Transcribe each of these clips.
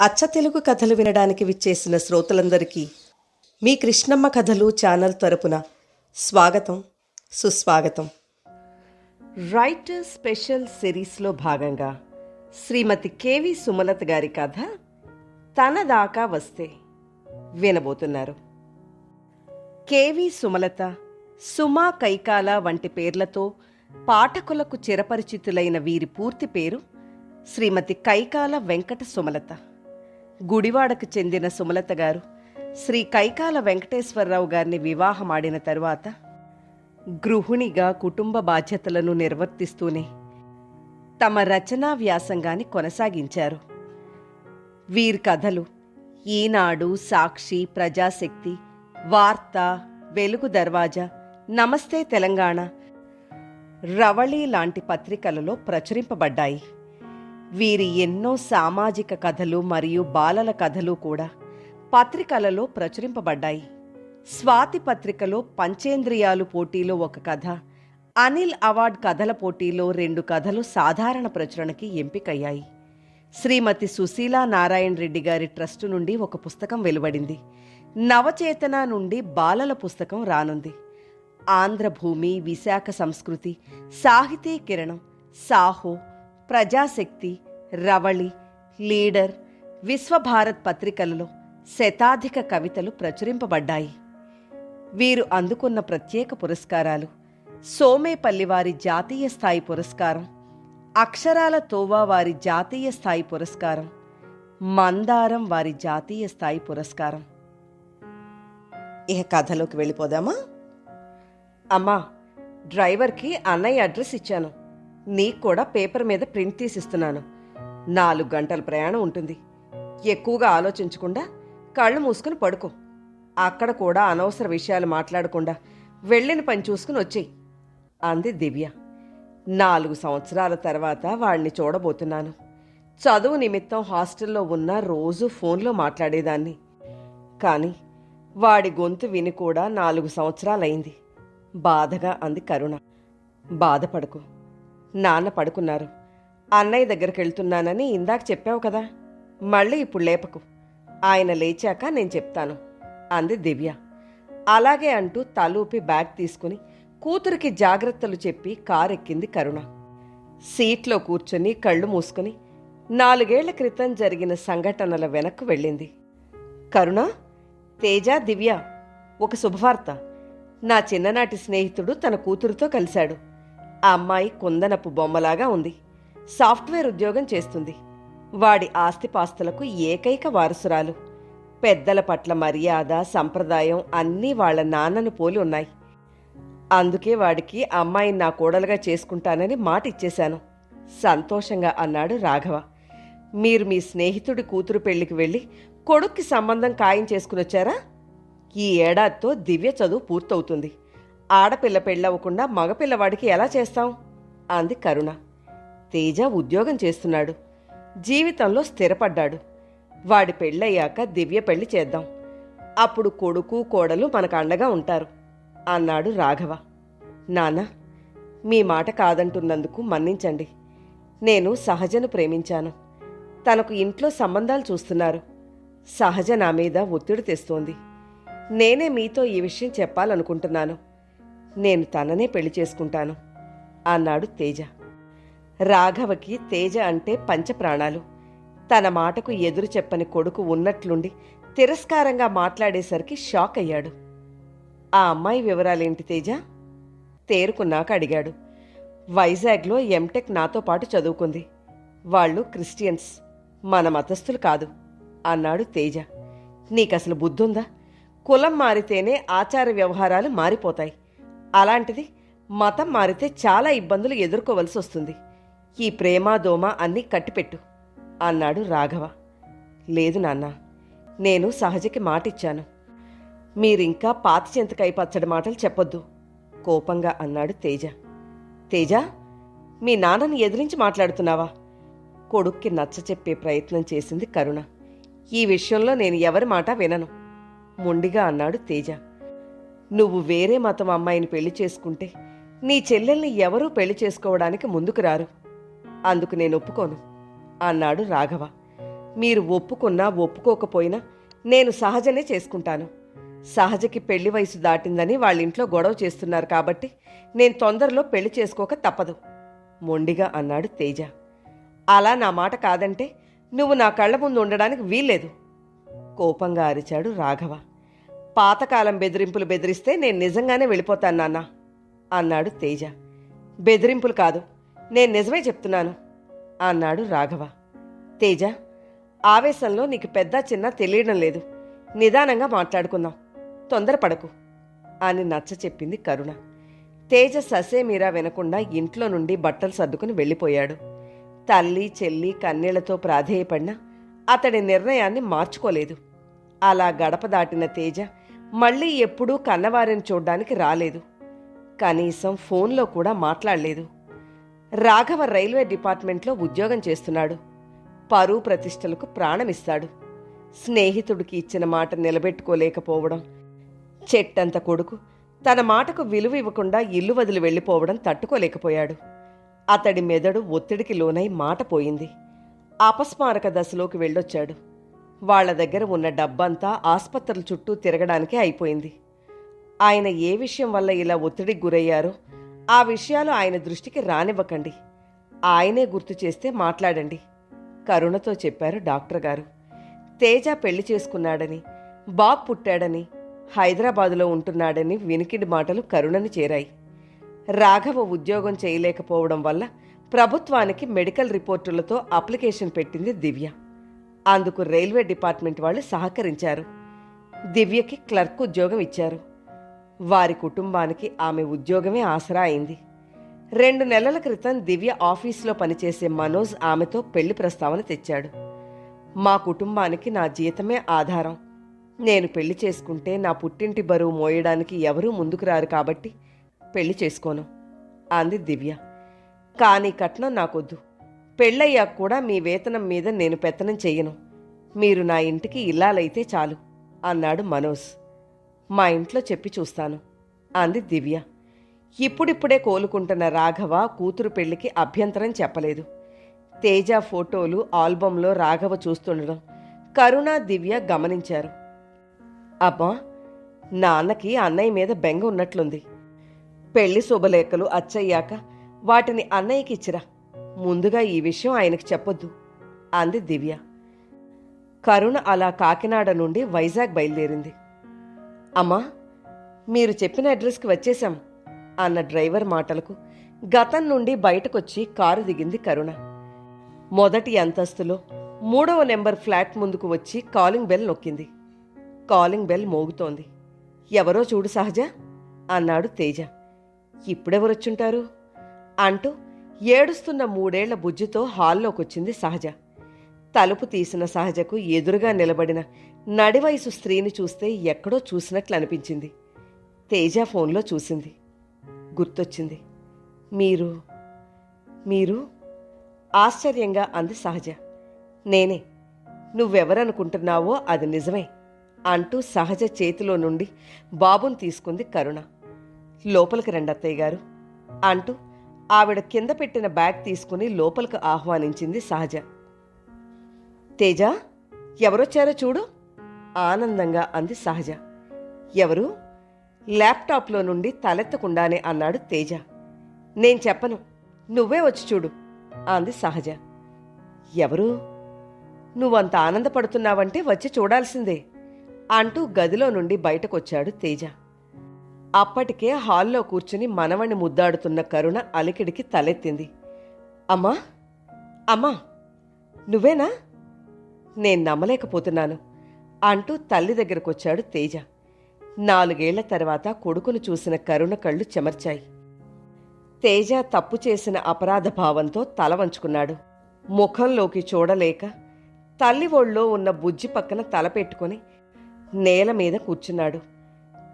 అచ్చ తెలుగు కథలు వినడానికి విచ్చేసిన శ్రోతలందరికీ మీ కృష్ణమ్మ కథలు ఛానల్ తరపున స్వాగతం సుస్వాగతం. రైటర్ స్పెషల్ సిరీస్లో భాగంగా శ్రీమతి కేవి సుమలత గారి కథ తన దాకా వస్తే వినబోతున్నారు. కేవి సుమలత సుమా కైకాల వంటి పేర్లతో పాఠకులకు చిరపరిచితులైన వీరి పూర్తి పేరు శ్రీమతి కైకాల వెంకట సుమలత. గుడివాడకు చెందిన సుమలత గారు శ్రీ కైకాల వెంకటేశ్వరరావు గారిని వివాహమాడిన తరువాత గృహిణిగా కుటుంబ బాధ్యతలను నిర్వర్తిస్తూనే తమ రచనా వ్యాసంగాన్ని కొనసాగించారు. వీరి కథలు ఈనాడు సాక్షి ప్రజాశక్తి వార్త వెలుగు దర్వాజా నమస్తే తెలంగాణ రవళి లాంటి పత్రికలలో ప్రచురింపబడ్డాయి. వీరి ఎన్నో సామాజిక కథలు మరియు బాలల కథలు కూడా పత్రికలలో ప్రచురింపబడ్డాయి. స్వాతి పత్రికలో పంచేంద్రియాలు పోటీలో ఒక కథ అనిల్ అవార్డ్ కథల పోటీలో రెండు కథలు సాధారణ ప్రచురణకి ఎంపికయ్యాయి. శ్రీమతి సుశీలా నారాయణ రెడ్డి గారి ట్రస్టు నుండి ఒక పుస్తకం వెలువడింది. నవచేతన నుండి బాలల పుస్తకం రానుంది. ఆంధ్రభూమి విశాఖ సంస్కృతి సాహితీ కిరణం సాహో ప్రజాశక్తి రవళి లీడర్ విశ్వభారత్ పత్రికలలో శతాధిక కవితలు ప్రచురింపబడ్డాయి. వీరు అందుకున్న ప్రత్యేక పురస్కారాలు సోమేపల్లి వారి జాతీయ స్థాయి పురస్కారం అక్షరాల తోవా వారి జాతీయ స్థాయి పురస్కారం మందారం వారి జాతీయ స్థాయి పురస్కారం. ఇక కథలోకి వెళ్ళిపోదామా? అమ్మా డ్రైవర్కి అన్నయ్య అడ్రస్ ఇచ్చాను. నీకు కూడా పేపర్ మీద ప్రింట్ తీసిస్తున్నాను నాలుగు గంటల ప్రయాణం ఉంటుంది. ఎక్కువగా ఆలోచించకుండా కళ్ళు మూసుకుని పడుకో. అక్కడ కూడా అనవసర విషయాలు మాట్లాడకుండా వెళ్ళిన పని చూసుకుని వచ్చేయి అంది దివ్య. నాలుగు సంవత్సరాల తర్వాత వాడిని చూడబోతున్నాను. చదువు నిమిత్తం హాస్టల్లో ఉన్న రోజు ఫోన్లో మాట్లాడేదాన్ని. కానీ వాడి గొంతు విని కూడా నాలుగు సంవత్సరాలైంది. బాధగా అంది కరుణ. బాధపడకు. నాన్న పడుకున్నారు. అన్నయ్య దగ్గరికి వెళ్తున్నానని ఇందాక చెప్పావు కదా. మళ్ళీ ఇప్పుడు లేపకు. ఆయన లేచాక నేను చెప్తాను అంది దివ్య. అలాగే అంటూ తలూపి బ్యాగ్ తీసుకుని కూతురికి జాగ్రత్తలు చెప్పి కారెక్కింది కరుణ. సీట్లో కూర్చొని కళ్ళు మూసుకుని నాలుగేళ్ళ క్రితం జరిగిన సంఘటనల వెనక్కు వెళ్ళింది. కరుణ తేజ దివ్య ఒక శుభవార్త. నా చిన్ననాటి స్నేహితుడు తన కూతురుతో కలిశాడు. ఆ అమ్మాయి కుందనపు బొమ్మలాగా ఉంది. సాఫ్ట్వేర్ ఉద్యోగం చేస్తుంది. వాడి ఆస్తిపాస్తులకు ఏకైక వారసురాలు. పెద్దల పట్ల మర్యాద సంప్రదాయం అన్నీ వాళ్ళ నాన్నను పోలి ఉన్నాయి. అందుకే వాడికి అమ్మాయిని నా కోడలుగా చేసుకుంటానని మాట ఇచ్చేశాను సంతోషంగా అన్నాడు రాఘవ. మీరు మీ స్నేహితుడి కూతురు పెళ్ళికి వెళ్ళి కొడుక్కి సంబంధం ఖాయం చేసుకుని వచ్చారా? ఈ ఏడాదితో దివ్య చదువు పూర్తవుతుంది. ఆడపిల్ల పెళ్ళవకుండా మగపిల్లవాడికి ఎలా చేస్తాం? అంది కరుణ. తేజ ఉద్యోగం చేస్తున్నాడు. జీవితంలో స్థిరపడ్డాడు. వాడి పెళ్ళయ్యాక దివ్య పెళ్ళి చేద్దాం. అప్పుడు కొడుకు కోడలు మనకు అండగా ఉంటారు అన్నాడు రాఘవ. నాన్న మీ మాట కాదంటున్నందుకు మన్నించండి. నేను సహజను ప్రేమించాను. తనకు ఇంట్లో సంబంధాలు చూస్తున్నారు. సహజ నా మీద ఒత్తిడి తెస్తోంది. నేనే మీతో ఈ విషయం చెప్పాలనుకుంటున్నాను. నేను తననే పెళ్ళి చేసుకుంటాను అన్నాడు తేజ. రాఘవకి తేజ అంటే పంచప్రాణాలు. తన మాటకు ఎదురు చెప్పని కొడుకు ఉన్నట్లుండి తిరస్కారంగా మాట్లాడేసరికి షాక్ అయ్యాడు. ఆ అమ్మాయి వివరాలేంటి తేజ? తేరుకున్నాక అడిగాడు. వైజాగ్లో ఎంటెక్ నాతో పాటు చదువుకుంది. వాళ్ళు క్రిస్టియన్స్ మన మతస్థులు కాదు అన్నాడు తేజ. నీకసలు బుద్ధుందా? కులం మారితేనే ఆచార వ్యవహారాలు మారిపోతాయి. అలాంటిది మతం మారితే చాలా ఇబ్బందులు ఎదుర్కోవలసి వస్తుంది. ఈ ప్రేమ దోమ అన్నీ కట్టిపెట్టు అన్నాడు రాఘవ. లేదు నాన్న నేను సహజకి మాటిచ్చాను. మీరింకా పాత చింతకాయ పచ్చడి మాటలు చెప్పొద్దు కోపంగా అన్నాడు తేజ. తేజ మీ నాన్నని ఎదిరించి మాట్లాడుతున్నావా? కొడుక్కి నచ్చ చెప్పే ప్రయత్నం చేసింది కరుణ. ఈ విషయంలో నేను ఎవరి మాట వినను మొండిగా అన్నాడు తేజ. నువ్వు వేరే మతం అమ్మాయిని పెళ్ళి చేసుకుంటే నీ చెల్లెల్ని ఎవరూ పెళ్ళి చేసుకోవడానికి ముందుకు రారు. అందుకు నేను ఒప్పుకోను అన్నాడు రాఘవ. మీరు ఒప్పుకున్నా ఒప్పుకోకపోయినా నేను సహజనే చేసుకుంటాను. సహజకి పెళ్ళి వయసు దాటిందని వాళ్ళ ఇంట్లో గొడవ చేస్తున్నారు కాబట్టి నేను తొందరలో పెళ్ళి చేసుకోక తప్పదు మొండిగా అన్నాడు తేజ. అలా నా మాట కాదంటే నువ్వు నా కళ్ళ ముందు ఉండడానికి వీల్లేదు కోపంగా అరిచాడు రాఘవ. పాతకాలం బెదిరింపులు బెదిరిస్తే నేను నిజంగానే వెళ్ళిపోతాను నాన్న అన్నాడు తేజ. బెదిరింపులు కాదు నేను నిజమే చెప్తున్నాను అన్నాడు రాఘవ. తేజ ఆవేశంలో నీకు పెద్ద చిన్న తెలియడం లేదు నిదానంగా మాట్లాడుకుందాం తొందరపడకు అని నచ్చ చెప్పింది కరుణ. తేజ ససేమీరా వినకుండా ఇంట్లో నుండి బట్టలు సర్దుకుని వెళ్ళిపోయాడు. తల్లి చెల్లి కన్నీళ్ళతో ప్రాధేయపడిన అతడి నిర్ణయాన్ని మార్చుకోలేదు. అలా గడప దాటిన తేజ మళ్ళీ ఎప్పుడూ కన్నవారిని చూడ్డానికి రాలేదు. కనీసం ఫోన్లో కూడా మాట్లాడలేదు. రాఘవ రైల్వే డిపార్ట్మెంట్లో ఉద్యోగం చేస్తున్నాడు. పరువు ప్రతిష్టలకు ప్రాణమిస్తాడు. స్నేహితుడికి ఇచ్చిన మాట నిలబెట్టుకోలేకపోవడం చెట్టంత కొడుకు తన మాటకు విలువ ఇవ్వకుండా ఇల్లు వదిలి వెళ్ళిపోవడం తట్టుకోలేకపోయాడు. అతడి మెదడు ఒత్తిడికి లోనై మాట పోయింది. అపస్మారక దశలోకి వెళ్ళొచ్చాడు. వాళ్ళ దగ్గర ఉన్న డబ్బంతా ఆసుపత్రుల చుట్టూ తిరగడానికే అయిపోయింది. ఆయన ఏ విషయం వల్ల ఇలా ఒత్తిడికి గురయ్యారో ఆ విషయాలు ఆయన దృష్టికి రానివ్వకండి. ఆయనే గుర్తు చేస్తే మాట్లాడండి కరుణతో చెప్పారు డాక్టర్ గారు. తేజ పెళ్ళి చేసుకున్నాడని బాబు పుట్టాడని హైదరాబాదులో ఉంటున్నాడని వినికిడి మాటలు కరుణని చేరాయి. రాఘవ ఉద్యోగం చేయలేకపోవడం వల్ల ప్రభుత్వానికి మెడికల్ రిపోర్టులతో అప్లికేషన్ పెట్టింది దివ్య. అందుకు రైల్వే డిపార్ట్మెంట్ వాళ్ళు సహకరించారు. దివ్యకి క్లర్క్ ఉద్యోగం ఇచ్చారు. వారి కుటుంబానికి ఆమె ఉద్యోగమే ఆసరా అయింది. రెండు నెలల క్రితం దివ్య ఆఫీస్లో పనిచేసే మనోజ్ ఆమెతో పెళ్ళి ప్రస్తావన తెచ్చాడు. మా కుటుంబానికి నా జీతమే ఆధారం. నేను పెళ్ళి చేసుకుంటే నా పుట్టింటి బరువు మోయడానికి ఎవరూ ముందుకు రారు కాబట్టి పెళ్ళి చేసుకోను అంది దివ్య. కానీ కట్నం నాకొద్దు. పెళ్ళయ్యాక కూడా మీ వేతనం మీద నేను పెత్తనం చెయ్యను. మీరు నా ఇంటికి ఇల్లాలైతే చాలు అన్నాడు మనోజ్. మా ఇంట్లో చెప్పి చూస్తాను అంది దివ్య. ఇప్పుడిప్పుడే కోలుకుంటున్న రాఘవ కూతురు పెళ్ళికి అభ్యంతరం చెప్పలేదు. తేజ ఫోటోలు ఆల్బంలో రాఘవ చూస్తుండడం కరుణ దివ్య గమనించారు. అబ్బా నాన్నకి అన్నయ్య మీద బెంగ ఉన్నట్లుంది. పెళ్ళి శుభలేఖలు అచ్చయ్యాక వాటిని అన్నయ్యకి ఇచ్చిరా ముందుగా ఈ విషయం ఆయనకి చెప్పొద్దు అంది దివ్య. కరుణ అలా కాకినాడ నుండి వైజాగ్ బయలుదేరింది. అమ్మా మీరు చెప్పిన అడ్రస్కి వచ్చేశాం అన్న డ్రైవర్ మాటలకు గతం నుండి బయటకొచ్చి కారు దిగింది కరుణ. మొదటి అంతస్తులో మూడవ నెంబర్ ఫ్లాట్ ముందుకు వచ్చి కాలింగ్ బెల్ నొక్కింది. కాలింగ్ బెల్ మోగుతోంది. ఎవరో చూడు సహజ అన్నాడు తేజ. ఇప్పుడెవరొచ్చుంటారు? అంటూ ఏడుస్తున్న మూడేళ్ళ బుజ్జితో హాల్లోకొచ్చింది సహజ. తలుపు తీసిన సహజకు ఎదురుగా నిలబడిన నడివయసు స్త్రీని చూస్తే ఎక్కడో చూసినట్లు అనిపించింది తేజ ఫోన్లో చూసింది. గుర్తొచ్చింది. మీరు మీరు? ఆశ్చర్యంగా అంది సహజ. నేనే. నువ్వెవరనుకుంటున్నావో అది నిజమే అంటూ సహజ చేతిలో నుండి బాబుని తీసుకుంది కరుణ. లోపలికి రండి అత్తయ్య గారు అంటూ ఆవిడ కింద పెట్టిన బ్యాగ్ తీసుకుని లోపలికి ఆహ్వానించింది సహజ. తేజ ఎవరొచ్చారో చూడు ఆనందంగా అంది సహజ. ఎవరు? ల్యాప్టాప్లో నుండి తలెత్తకుండానే అన్నాడు తేజ. నేను చెప్పను నువ్వే వచ్చి చూడు అంది సహజ. ఎవరు? నువ్వంత ఆనందపడుతున్నావంటే వచ్చి చూడాల్సిందే అంటూ గదిలో నుండి బయటకొచ్చాడు తేజ. అప్పటికే హాల్లో కూర్చుని మనవణ్ణి ముద్దాడుతున్న కరుణ అలికిడికి తలెత్తింది. అమ్మా అమ్మా నువ్వేనా? నేను నమ్మలేకపోతున్నాను అంటూ తల్లి దగ్గరకొచ్చాడు తేజ. నాలుగేళ్ళ తర్వాత కొడుకును చూసిన కరుణ కళ్ళు చెమర్చాయి. తేజ తప్పు చేసిన అపరాధ భావంతో తల వంచుకున్నాడు. ముఖంలోకి చూడలేక తల్లి ఒళ్ళో ఉన్న బుజ్జి పక్కన తల పెట్టుకుని నేల మీద కూర్చున్నాడు.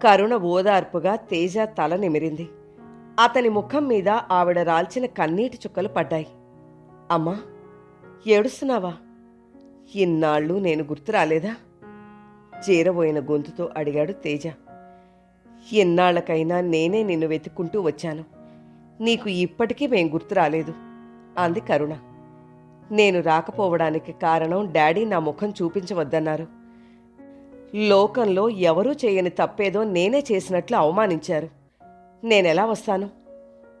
కరుణ ఓదార్పుగా తేజ తల నిమిరింది. అతని ముఖం మీద ఆవిడ రాల్చిన కన్నీటి చుక్కలు పడ్డాయి. అమ్మా ఏడుస్తున్నావా? ఇన్నాళ్ళు నేను గుర్తు రాలేదా? చేరబోయిన గొంతుతో అడిగాడు తేజ. ఎన్నాళ్ళకైనా నేనే నిన్ను వెతుక్కుంటూ వచ్చాను. నీకు ఇప్పటికీ మేం గుర్తు రాలేదు అంది కరుణ. నేను రాకపోవడానికి కారణం డాడీ నా ముఖం చూపించవద్దన్నారు. లోకంలో ఎవరూ చేయని తప్పేదో నేనే చేసినట్లు అవమానించారు. నేనెలా వస్తాను?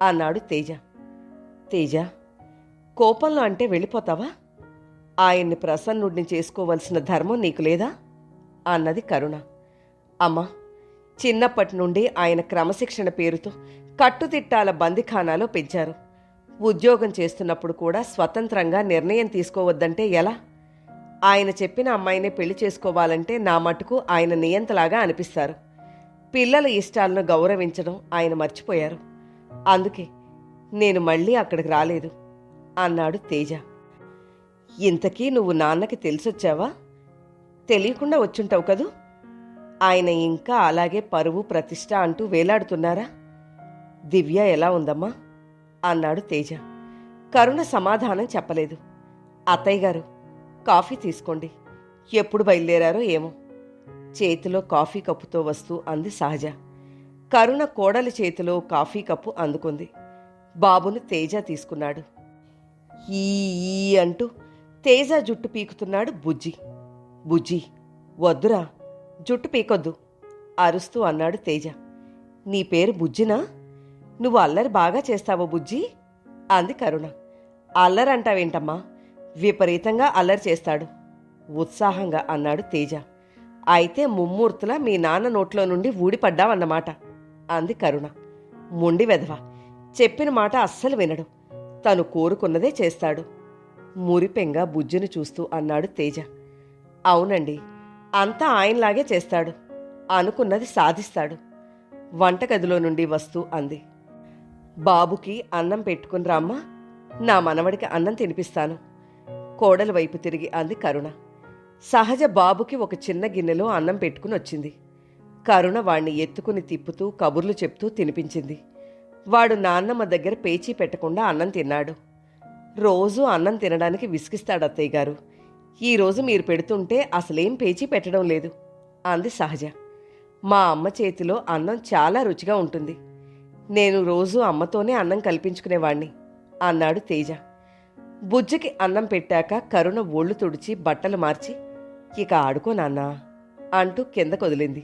అన్నాడు తేజ. తేజ కోపంలో అంటే వెళ్ళిపోతావా? ఆయన్ని ప్రసన్నుడిని చేసుకోవలసిన ధర్మం నీకు లేదా? అన్నది కరుణ. అమ్మా చిన్నప్పటి నుండి ఆయన క్రమశిక్షణ పేరుతో కట్టుదిట్టాల బందిఖానాలో పెంచారు. ఉద్యోగం చేస్తున్నప్పుడు కూడా స్వతంత్రంగా నిర్ణయం తీసుకోవద్దంటే ఎలా? ఆయన చెప్పిన అమ్మాయినే పెళ్ళి చేసుకోవాలంటే నా మటుకు ఆయన నియంతలాగా అనిపిస్తారు. పిల్లల ఇష్టాలను గౌరవించడం ఆయన మర్చిపోయారు. అందుకే నేను మళ్ళీ అక్కడికి రాలేదు అన్నాడు తేజ. ఇంతకీ నువ్వు నాన్నకి తెలిసొచ్చావా? తెలియకుండా వచ్చుంటావు కదూ? ఆయన ఇంకా అలాగే పరువు ప్రతిష్ట అంటూ వేలాడుతున్నారా? దివ్య ఎలా ఉందమ్మా? అన్నాడు తేజ. కరుణ సమాధానం చెప్పలేదు. అత్తయ్య గారు కాఫీ తీసుకోండి. ఎప్పుడు బయలుదేరారో ఏమో. చేతిలో కాఫీ కప్పుతో వస్తూ అంది సహజ. కరుణ కోడలి చేతిలో కాఫీ కప్పు అందుకుంది. బాబును తేజ తీసుకున్నాడు. ఈ ఈ అంటూ తేజ జుట్టు పీకుతున్నాడు బుజ్జి. బుజ్జి వద్దురా జుట్టు పీకొద్దు అరుస్తూ అన్నాడు తేజ. నీ పేరు బుజ్జినా? నువ్వు అల్లరి బాగా చేస్తావో బుజ్జి? అంది కరుణ. అల్లరంటావేంటమ్మా? విపరీతంగా అల్లరి చేస్తాడు. ఉత్సాహంగా అన్నాడు తేజ. అయితే ముమ్మూర్తులా మీ నాన్న నోట్లో నుండి ఊడిపడ్డావన్నమాట. అంది కరుణ. ముండి వెధవ. చెప్పిన మాట అస్సలు వినడు. తను కోరుకున్నదే చేస్తాడు. మురిపెంగా బుజ్జిని చూస్తూ అన్నాడు తేజ. అవునండి అంతా ఆయనలాగే చేస్తాడు. అనుకున్నది సాధిస్తాడు. వంటగదిలో నుండి వస్తూ అంది. బాబుకి అన్నం పెట్టుకుని రామ్మా. నా మనవడికి అన్నం తినిపిస్తాను. కోడల వైపు తిరిగి అంది కరుణ. సహజ బాబుకి ఒక చిన్న గిన్నెలో అన్నం పెట్టుకుని వచ్చింది. కరుణ వాణ్ణి ఎత్తుకుని తిప్పుతూ కబుర్లు చెప్తూ తినిపించింది. వాడు నాన్నమ్మ దగ్గర పేచీ పెట్టకుండా అన్నం తిన్నాడు. రోజూ అన్నం తినడానికి విసిగిస్తాడు అత్తయ్య గారు. ఈరోజు మీరు పెడుతుంటే అసలేం పేచీ పెట్టడం లేదు అంది సహజ. మా అమ్మ చేతిలో అన్నం చాలా రుచిగా ఉంటుంది. నేను రోజు అమ్మతోనే అన్నం కల్పించుకునేవాణ్ణి అన్నాడు తేజ. బుజ్జికి అన్నం పెట్టాక కరుణ ఒళ్ళు తుడిచి బట్టలు మార్చి ఇక ఆడుకో నాన్నా అంటూ కింద కొదిలింది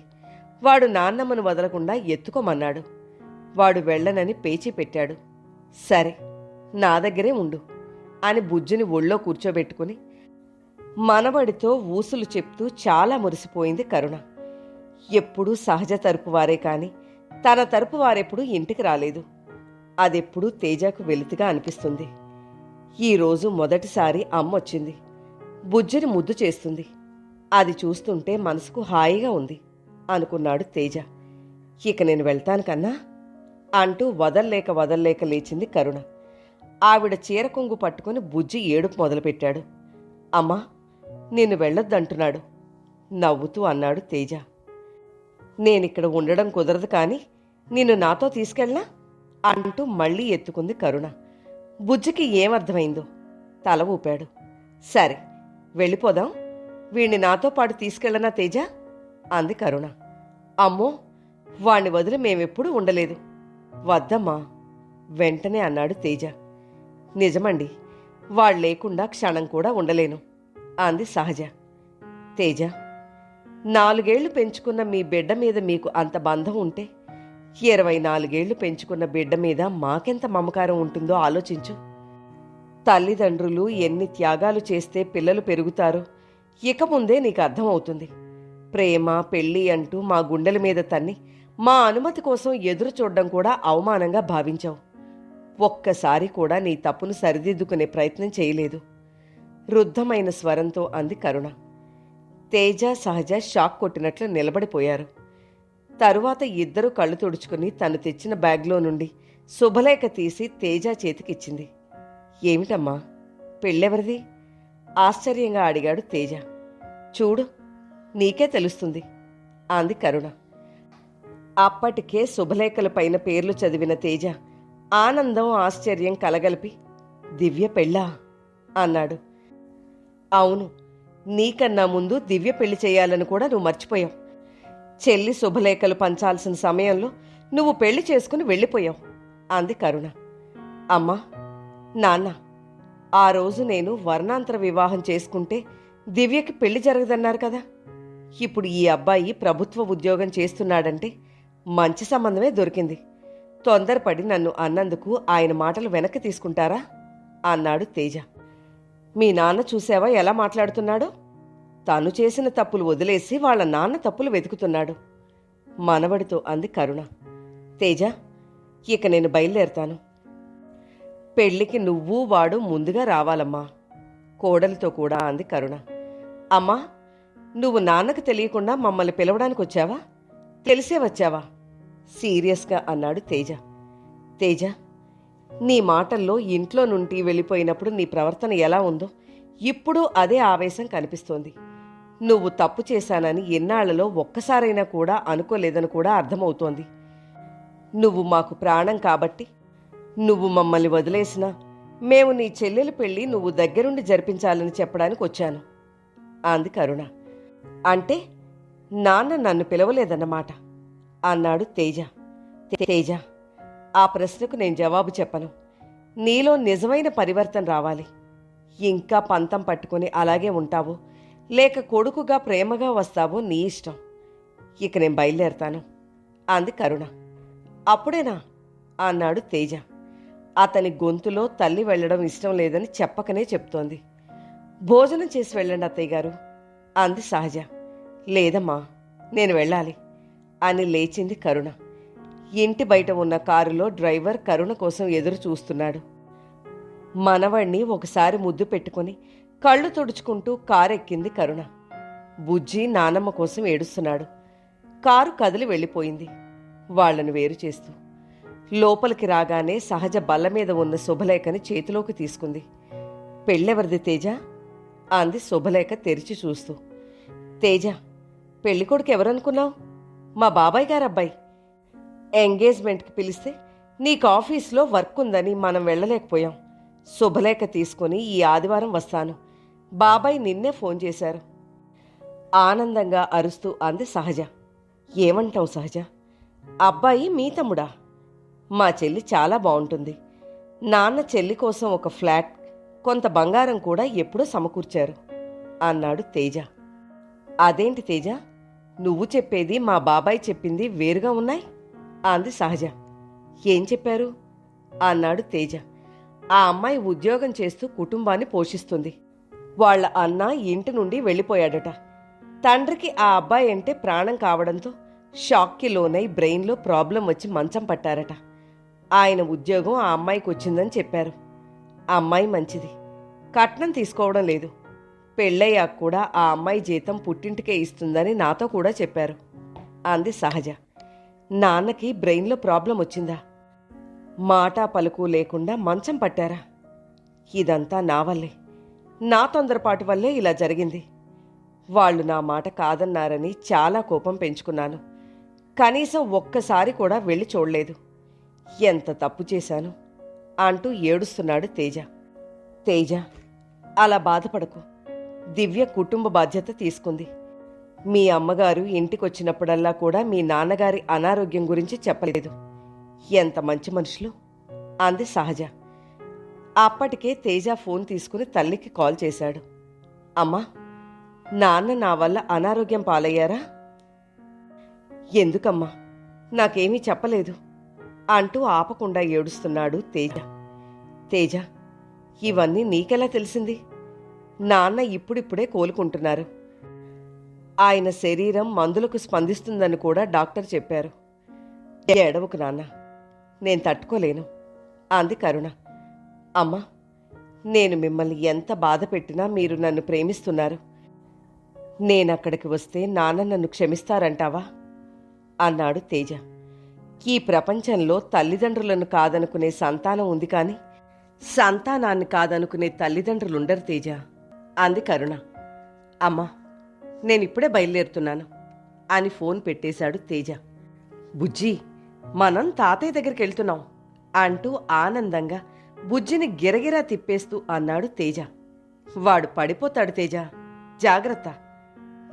వాడు నాన్నమ్మను వదలకుండా ఎత్తుకోమన్నాడు. వాడు వెళ్ళనని పేచీ పెట్టాడు. సరే నా దగ్గరే ఉండు అని బుజ్జిని ఒళ్ళో కూర్చోబెట్టుకుని మనవడితో ఊసులు చెప్తూ చాలా మురిసిపోయింది కరుణ. ఎప్పుడూ సహజ తరపు వారే కాని తన తరపు వారెప్పుడూ ఇంటికి రాలేదు. అదెప్పుడూ తేజకు వెలితిగా అనిపిస్తుంది. ఈరోజు మొదటిసారి అమ్మొచ్చింది బుజ్జిని ముద్దు చేస్తుంది. అది చూస్తుంటే మనసుకు హాయిగా ఉంది అనుకున్నాడు తేజ. ఇక నేను వెళ్తాను కన్నా అంటూ వదల్లేక వదల్లేక లేచింది కరుణ. ఆవిడ చీర కొంగు పట్టుకుని బుజ్జి ఏడుపు మొదలుపెట్టాడు. అమ్మా నిన్ను వెళ్ళొద్దంటున్నాడు. నవ్వుతూ అన్నాడు తేజ. నేనిక్కడ ఉండడం కుదరదు కానీ నిన్ను నాతో తీసుకెళ్ళనా? అంటూ మళ్ళీ ఎత్తుకుంది కరుణ. బుజ్జికి ఏమర్థమైందో? తల ఊపాడు. సరే వెళ్ళిపోదాం. వీణ్ణి నాతో పాటు తీసుకెళ్ళనా తేజ? అంది కరుణ. అమ్మో వాణ్ణి వదిలి మేమెప్పుడూ ఉండలేదు. వద్దమ్మా వెంటనే అన్నాడు తేజ. నిజమండి వాళ్ళు లేకుండా క్షణం కూడా ఉండలేను అంది సహజ. తేజ నాలుగేళ్ళు పెంచుకున్న మీ బిడ్డ మీద మీకు అంత బంధం ఉంటే ఇరవై నాలుగేళ్ళు పెంచుకున్న బిడ్డ మీద మాకెంత మమకారం ఉంటుందో ఆలోచించు. తల్లిదండ్రులు ఎన్ని త్యాగాలు చేస్తే పిల్లలు పెరుగుతారో ఇక ముందే నీకు అర్థమవుతుంది. ప్రేమ పెళ్ళి అంటూ మా గుండెల మీద తన్ని మా అనుమతి కోసం ఎదురు చూడడం కూడా అవమానంగా భావించావు. ఒక్కసారి కూడా నీ తప్పును సరిదిద్దుకునే ప్రయత్నం చేయలేదు. రుద్ధమైన స్వరంతో అంది కరుణ. తేజ సహజ షాక్ కొట్టినట్లు నిలబడిపోయారు. తరువాత ఇద్దరు కళ్ళు తుడుచుకుని తను తెచ్చిన బ్యాగ్లో నుండి శుభలేఖ తీసి తేజ చేతికిచ్చింది. ఏమిటమ్మా? పెళ్ళెవరిది? ఆశ్చర్యంగా అడిగాడు తేజ. చూడు నీకే తెలుస్తుంది. అంది కరుణ. అప్పటికే శుభలేఖల పైన పేర్లు చదివిన తేజ ఆనందం ఆశ్చర్యం కలగలిపి దివ్య పెళ్ళా? అన్నాడు. అవును నీకన్నా ముందు దివ్య పెళ్ళి చేయాలని కూడా నువ్వు మర్చిపోయావు. చెల్లి శుభలేఖలు పంచాల్సిన సమయంలో నువ్వు పెళ్ళి చేసుకుని వెళ్ళిపోయావు. అంది కరుణ. అమ్మా నాన్న ఆ రోజు నేను వర్ణాంతర వివాహం చేసుకుంటే దివ్యకి పెళ్ళి జరగదన్నారు కదా. ఇప్పుడు ఈ అబ్బాయి ప్రభుత్వ ఉద్యోగం చేస్తున్నాడంటే మంచి సంబంధమే దొరికింది. తొందరపడి నన్ను అన్నందుకు ఆయన మాటలు వెనక్కి తీసుకుంటారా? అన్నాడు తేజ. మీ నాన్న చూసావా ఎలా మాట్లాడుతున్నాడో? తను చేసిన తప్పులు వదిలేసి వాళ్ళ నాన్న తప్పులు వెతుకుతున్నాడు. మనవడితో అంది కరుణ. తేజ ఇక నేను బయలుదేరుతాను. పెళ్ళికి నువ్వు వాడు ముందుగా రావాలమ్మా. కోడలితో కూడా అంది కరుణ. అమ్మా నువ్వు నాన్నకు తెలియకుండా మమ్మల్ని పిలవడానికి వచ్చావా? తెలిసే వచ్చావా? సీరియస్గా అన్నాడు తేజ. తేజ నీ మాటల్లో ఇంట్లో నుండి వెళ్ళిపోయినప్పుడు నీ ప్రవర్తన ఎలా ఉందో ఇప్పుడు అదే ఆవేశం కనిపిస్తోంది. నువ్వు తప్పు చేశానని ఎన్నాళ్ళలో ఒక్కసారైనా కూడా అనుకోలేదని కూడా అర్థమవుతోంది. నువ్వు మాకు ప్రాణం కాబట్టి నువ్వు మమ్మల్ని వదిలేసినా మేము నీ చెల్లెలు పెళ్ళి నువ్వు దగ్గరుండి జరిపించాలని చెప్పడానికి వచ్చాను. అంది కరుణ. అంటే నాన్న నన్ను పిలవలేదన్నమాట అన్నాడు తేజ. తేజ ఆ ప్రశ్నకు నేను జవాబు చెప్పను. నీలో నిజమైన పరివర్తన రావాలి. ఇంకా పంతం పట్టుకొని అలాగే ఉంటావో. లేక కొడుకుగా ప్రేమగా వస్తావో నీ ఇష్టం. ఇక నేను బయలుదేరతాను. అంది కరుణ. అప్పుడేనా? అన్నాడు తేజ. అతని గొంతులో తల్లి వెళ్ళడం ఇష్టం లేదని చెప్పకనే చెప్తోంది. భోజనం చేసి వెళ్ళండి అత్తయ్య గారు అంది సహజ. లేదమ్మా నేను వెళ్ళాలి అని లేచింది కరుణ. ఇంటి బయట ఉన్న కారులో డ్రైవర్ కరుణ కోసం ఎదురు చూస్తున్నాడు. మనవణ్ణి ఒకసారి ముద్దు పెట్టుకుని కళ్ళు తుడుచుకుంటూ కారెక్కింది కరుణ. బుజ్జి నానమ్మ కోసం ఏడుస్తున్నాడు. కారు కదిలి వెళ్ళిపోయింది. వాళ్ళను వేరు చేస్తూ. లోపలికి రాగానే సహజ బల్ల మీద ఉన్న శుభలేఖని చేతిలోకి తీసుకుంది. పెళ్ళెవరిది తేజ? అంది శుభలేఖ తెరిచి చూస్తూ. తేజ పెళ్ళికొడుకు ఎవరనుకున్నావు? మా బాబాయ్ గారబ్బాయి. ఎంగేజ్మెంట్కి పిలిస్తే నీకు ఆఫీస్లో వర్క్ ఉందని మనం వెళ్ళలేకపోయాం. శుభలేఖ తీసుకొని ఈ ఆదివారం వస్తాను. బాబాయ్ నిన్నే ఫోన్ చేశారు. ఆనందంగా అరుస్తూ అంది సహజ. ఏమంటావు సహజ? అబ్బాయి మీ తమ్ముడా? మా చెల్లి చాలా బాగుంటుంది. నాన్న చెల్లి కోసం ఒక ఫ్లాట్ కొంత బంగారం కూడా ఎప్పుడూ సమకూర్చారు అన్నాడు తేజ. అదేంటి తేజ? నువ్వు చెప్పేది మా బాబాయ్ చెప్పింది వేరుగా ఉన్నాయి? అంది సహజ. ఏం చెప్పారు? అన్నాడు తేజ. ఆ అమ్మాయి ఉద్యోగం చేస్తూ కుటుంబాన్ని పోషిస్తుంది. వాళ్ళ అన్న ఇంటి నుండి వెళ్ళిపోయాడట. తండ్రికి ఆ అబ్బాయి అంటే ప్రాణం కావడంతో షాక్కి లోనై బ్రెయిన్లో ప్రాబ్లం వచ్చి మంచం పట్టారట. ఆయన ఉద్యోగం ఆ అమ్మాయికి వచ్చిందని చెప్పారు. ఆ అమ్మాయి మంచిది. కట్నం తీసుకోవడం లేదు. పెళ్ళయ్యాక కూడా ఆ అమ్మాయి జీతం పుట్టింటికే ఇస్తుందని నాతో కూడా చెప్పారు. అంది సహజ. నాన్నకి బ్రెయిన్లో ప్రాబ్లం వచ్చిందా? మాట పలుకు లేకుండా మంచం పట్టారా? ఇదంతా నా వల్లే. నా తొందరపాటు వల్లే ఇలా జరిగింది. వాళ్ళు నా మాట కాదన్నారని చాలా కోపం పెంచుకున్నాను. కనీసం ఒక్కసారి కూడా వెళ్ళి చూడలేదు. ఎంత తప్పు చేశాను? అంటూ ఏడుస్తున్నాడు తేజ. తేజ అలా బాధపడకు. దివ్య కుటుంబ బాధ్యత తీసుకుంది. మీ అమ్మగారు ఇంటికొచ్చినప్పుడల్లా కూడా మీ నాన్నగారి అనారోగ్యం గురించి చెప్పలేదు. ఎంత మంచి మనుషులు? అంది సహజ. అప్పటికే తేజ ఫోన్ తీసుకుని తల్లికి కాల్ చేశాడు. అమ్మా నాన్న నా వల్ల అనారోగ్యం పాలయ్యారా? ఎందుకమ్మా నాకేమీ చెప్పలేదు అంటూ ఆపకుండా ఏడుస్తున్నాడు తేజ. తేజ ఇవన్నీ నీకెలా తెలిసింది? నాన్న ఇప్పుడిప్పుడే కోలుకుంటున్నారు. ఆయన శరీరం మందులకు స్పందిస్తుందని కూడా డాక్టర్ చెప్పారు. ఎడవకు నాన్న నేను తట్టుకోలేను అంది కరుణ. అమ్మా నేను మిమ్మల్ని ఎంత బాధ పెట్టినా మీరు నన్ను ప్రేమిస్తున్నారు. నేను అక్కడికి వస్తే నాన్న నన్ను క్షమిస్తారంటావా? అన్నాడు తేజ. ఈ ప్రపంచంలో తల్లిదండ్రులను కాదనుకునే సంతానం ఉంది కానీ సంతానాన్ని కాదనుకునే తల్లిదండ్రులుండరు తేజ. అంది కరుణ. అమ్మా నేనిప్పుడే బయలుదేరుతున్నాను అని ఫోన్ పెట్టేశాడు తేజ. బుజ్జి మనం తాతయ్య దగ్గరికి వెళ్తున్నాం అంటూ ఆనందంగా బుజ్జిని గిరగిరా తిప్పేస్తూ అన్నాడు తేజ. వాడు పడిపోతాడు తేజ. జాగ్రత్త.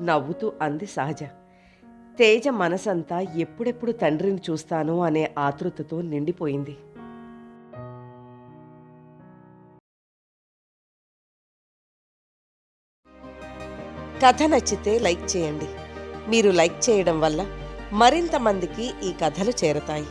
నవ్వుతూ అంది సహజ. తేజ మనసంతా ఎప్పుడెప్పుడు తండ్రిని చూస్తాను అనే ఆతృతతో నిండిపోయింది. కథ నచ్చితే లైక్ చేయండి. మీరు లైక్ చేయడం వల్ల మరింత మందికి ఈ కథలు చేరతాయి.